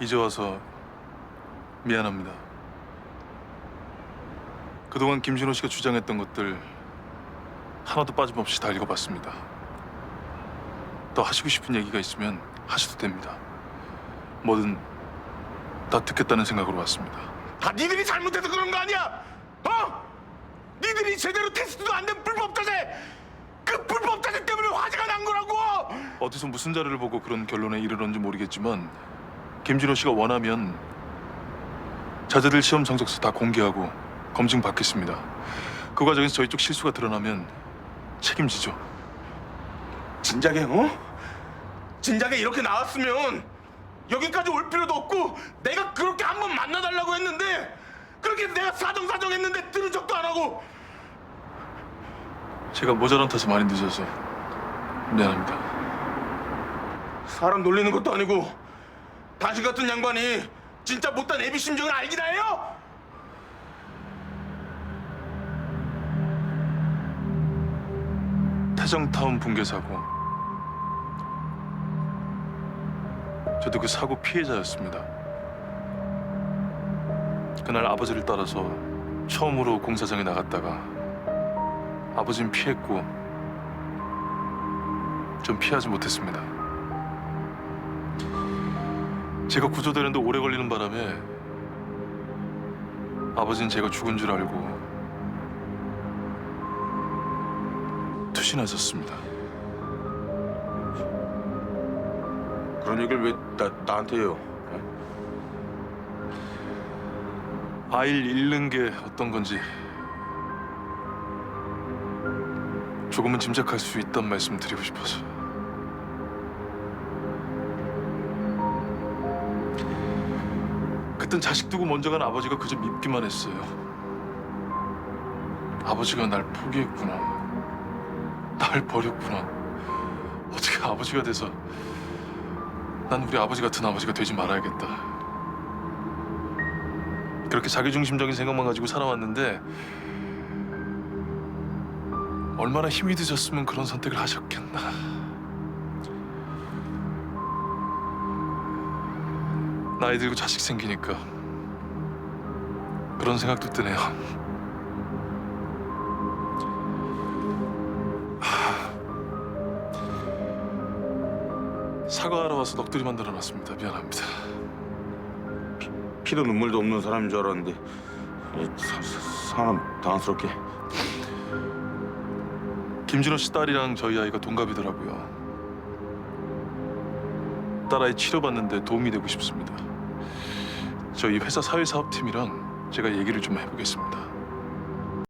이제 와서 미안합니다. 그동안 김진호 씨가 주장했던 것들 하나도 빠짐없이 다 읽어봤습니다. 더 하시고 싶은 얘기가 있으면 하셔도 됩니다. 뭐든 다 듣겠다는 생각으로 왔습니다. 다 니들이 잘못해서 그런 거 아니야? 어? 니들이 제대로 테스트도 안 된 불법 자세 그 불법 자세 때문에 화제가 난 거라고 어디서 무슨 자료를 보고 그런 결론에 이르렀는지 모르겠지만 김진호 씨가 원하면 자제들 시험 성적서 다 공개하고 검증 받겠습니다. 그 과정에서 저희 쪽 실수가 드러나면 책임지죠. 진작에 어? 진작에 이렇게 나왔으면 여기까지 올 필요도 없고 내가 그렇게 한번 만나달라고 했는데 그렇게 내가 사정사정 했는데 들은 척도 안 하고 제가 모자란 탓에 많이 늦어서 미안합니다. 사람 놀리는 것도 아니고 당신 같은 양반이 진짜 못된 애비 심정을 알기나 해요? 태정타운 붕괴 사고. 저도 그 사고 피해자였습니다. 그날 아버지를 따라서 처음으로 공사장에 나갔다가 아버지는 피했고 좀 피하지 못했습니다. 제가 구조되는데 오래 걸리는 바람에 아버지는 제가 죽은 줄 알고 투신하셨습니다. 그런 얘기를 왜 나, 나한테 해요? 아이를 잃는 게 어떤 건지 조금은 짐작할 수 있단 말씀 드리고 싶어서 그땐 자식 두고 먼저 간 아버지가 그저 밉기만 했어요. 아버지가 날 포기했구나. 날 버렸구나. 어떻게 아버지가 돼서 난 우리 아버지 같은 아버지가 되지 말아야겠다. 그렇게 자기중심적인 생각만 가지고 살아왔는데 얼마나 힘이 드셨으면 그런 선택을 하셨겠나. 나이 들고 자식 생기니까 그런 생각도 드네요. 하, 사과하러 와서 넋두리 만들어 놨습니다. 미안합니다. 피도 눈물도 없는 사람인 줄 알았는데 이 사, 사, 사람 당황스럽게 김진호 씨 딸이랑 저희 아이가 동갑이더라고요. 딸아이 치료받는데 도움이 되고 싶습니다. 저희 회사 사회사업팀이랑 제가 얘기를 좀 해보겠습니다.